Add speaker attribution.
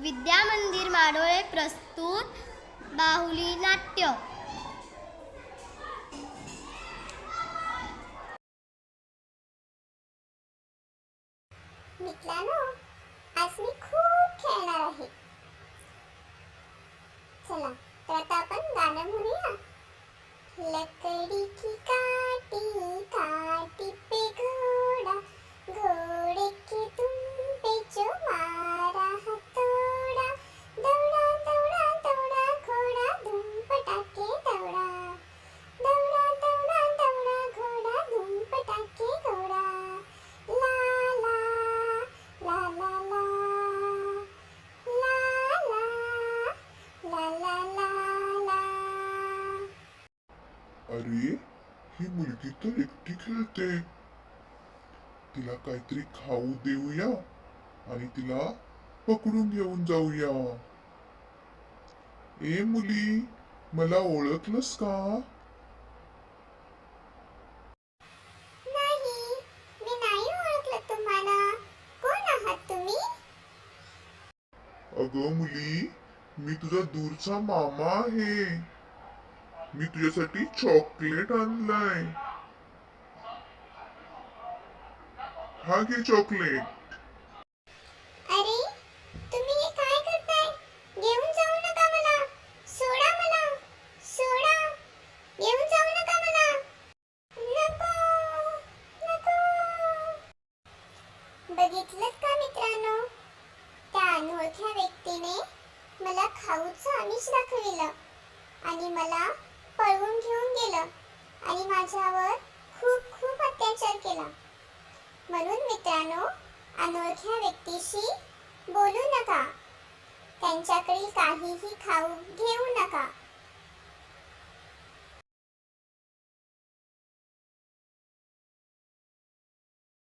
Speaker 1: विद्या मंदिर माडोळे प्रस्तुत बाहुली नाट्य.
Speaker 2: मित्रांनो आज मी खूप खेळणार आहे. चला तर आता आपण गाणं म्हणूया. लकड़ी की काटी काटी
Speaker 3: अरे ही मुलगी तर एकटी खेळते. तिला काहीतरी खाऊ देऊया आणि तिला पकडून घेऊन जाऊया. ए मुली मला ओळखलंस का? अगं मुली मी तुझा दूरचा मामा आहे. मी तुझ्यासाठी चॉकलेट आणलाय. हा घे चॉकलेट
Speaker 2: अरे तुम्ही हे काय करताय? घेऊन जाऊ नका मला. सोडा मला. सोडा. घेऊन जाऊ नका मला. नको नको. बघितलं का मित्रांनो? त्या अनोळख्या व्यक्तीने मला खाऊचं आमिष दाखविलं आणि मला पळवून घेऊन गेलं आणि माझ्यावर खूप खूप अत्याचार केला. म्हणून मित्रांनो अनोळख्या व्यक्तीशी बोलू नका. त्यांच्याकडील काहीही खाऊ घेऊ नका.